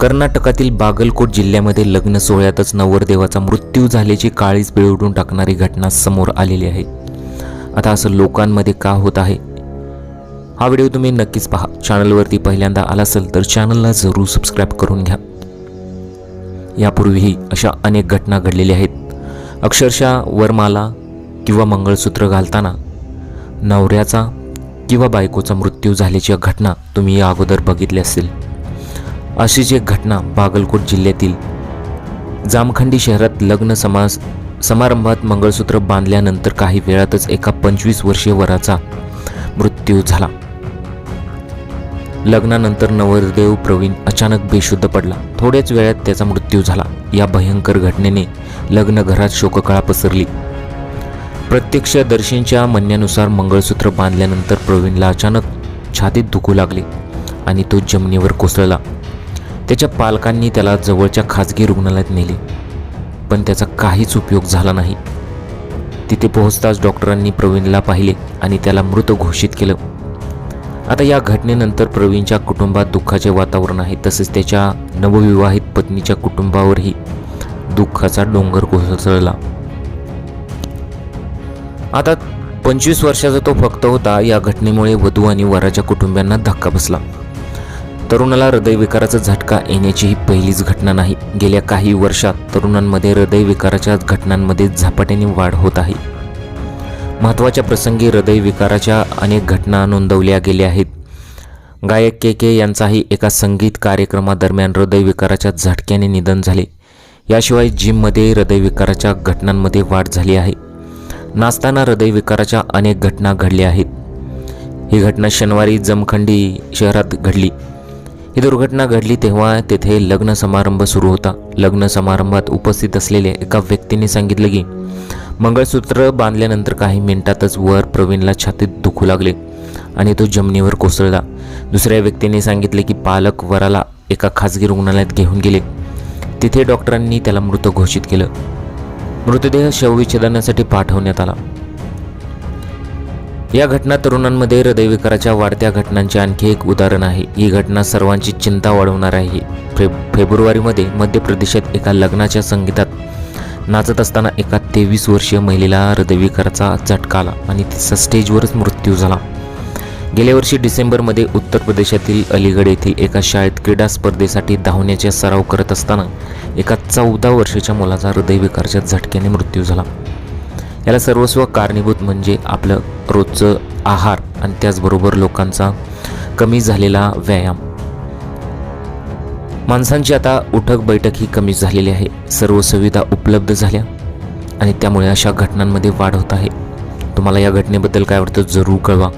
कर्नाटकातील बागलकोट जिल्ह्यामध्ये लग्न सोहळ्यातच नवरदेवाचा मृत्यू झाल्याची काळीच पिळवून टाकणारी घटना समोर आलेली आहे. आता असं लोकांमध्ये का होत आहे? हा व्हिडिओ तुम्ही नक्कीच पहा. चॅनलवरती पहिल्यांदा आला असेल तर चॅनलला जरूर सबस्क्राईब करून घ्या. यापूर्वीही अशा अनेक घटना घडलेल्या आहेत. अक्षरशः वरमाला किंवा मंगळसूत्र घालताना नवऱ्याचा किंवा बायकोचा मृत्यू झाल्याची घटना तुम्ही या अगोदर बघितली असेल. अशीच एक घटना बागलकोट जिल्ह्यातील जामखंडी शहरात लग्न समास समारंभात मंगळसूत्र बांधल्यानंतर काही वेळातच एका पंचवीस वर्षीय वराचा मृत्यू झाला. लग्नानंतर नवरदेव प्रवीण अचानक बेशुद्ध पडला. थोड्याच वेळात त्याचा मृत्यू झाला. या भयंकर घटनेने लग्नघरात शोककळा पसरली. प्रत्यक्षदर्शींच्या म्हणण्यानुसार मंगळसूत्र बांधल्यानंतर प्रवीणला अचानक छातीत दुखू लागले आणि तो जमिनीवर कोसळला. त्याच्या पालकांनी त्याला जवळच्या खाजगी रुग्णालयात नेले. पण त्याचा काहीच उपयोग झाला नाही. तिथे पोहोचताच डॉक्टरांनी प्रवीणला पाहिले आणि त्याला मृत घोषित केलं. आता या घटनेनंतर प्रवीणच्या कुटुंबात दुःखाचे वातावरण आहे तसेच त्याच्या नवविवाहित पत्नीच्या कुटुंबावरही दुःखाचा डोंगर कोसळला. आता पंचवीस वर्षाचा तो फक्त होता या घटनेमुळे वधू आणि वराच्या कुटुंबियांना धक्का बसला. तरुणाला हृदयविकाराचा झटका येण्याची ही पहिलीच घटना नाही. गेल्या काही वर्षात तरुणांमध्ये हृदयविकाराच्या घटनांमध्ये झपाट्याने वाढ होत आहे. महत्त्वाच्या प्रसंगी हृदयविकाराच्या अनेक घटना नोंदवल्या गेल्या आहेत. गायक के के यांचाही एका संगीत कार्यक्रमादरम्यान हृदयविकाराच्या झटक्याने निधन झाले. याशिवाय जिममध्ये हृदयविकाराच्या घटनांमध्ये वाढ झाली आहे. नाचताना हृदयविकाराच्या अनेक घटना घडल्या आहेत. ही घटना शनिवारी जमखंडी शहरात घडली. ही दुर्घटना घडली तेव्हा तेथे लग्न समारंभ सुरू होता. लग्न समारंभात उपस्थित असलेल्या एका व्यक्तीने सांगितलं की मंगळसूत्र बांधल्यानंतर काही मिनिटातच वर प्रवीणला छातीत दुखू लागले आणि तो जमिनीवर कोसळला. दुसऱ्या व्यक्तीने सांगितले की पालक वराला एका खाजगी रुग्णालयात घेऊन गेले. तिथे डॉक्टरांनी त्याला मृत घोषित केलं. मृतदेह शवविच्छेदनासाठी पाठवण्यात आला. या घटना तरुणांमध्ये हृदयविकाराच्या वाढत्या घटनांचे आणखी एक उदाहरण आहे. ही घटना सर्वांची चिंता वाढवणार आहे. फे फेब्रुवारीमध्ये मध्य प्रदेशात एका लग्नाच्या संगीतात नाचत असताना एका तेवीस वर्षीय महिलेला हृदयविकाराचा झटका आला आणि तिचा स्टेजवरच मृत्यू झाला. गेल्या वर्षी डिसेंबरमध्ये उत्तर प्रदेशातील अलीगड येथील एका शाळेत क्रीडा स्पर्धेसाठी धावण्याचा सराव करत असताना एका चौदा वर्षाच्या मुलाचा हृदयविकाराच्या झटक्याने मृत्यू झाला. याला सर्वस्व कारणीभूत म्हणजे आपलं रोजचं आहार आणि त्याचबरोबर लोकांचा कमी झालेला व्यायाम. माणसांची आता उठक बैठक ही कमी झालेली आहे. सर्व सुविधा उपलब्ध झाल्या आणि त्यामुळे अशा घटनांमध्ये वाढ होत आहे. तुम्हाला या घटनेबद्दल काय वाटतं जरूर कळवा.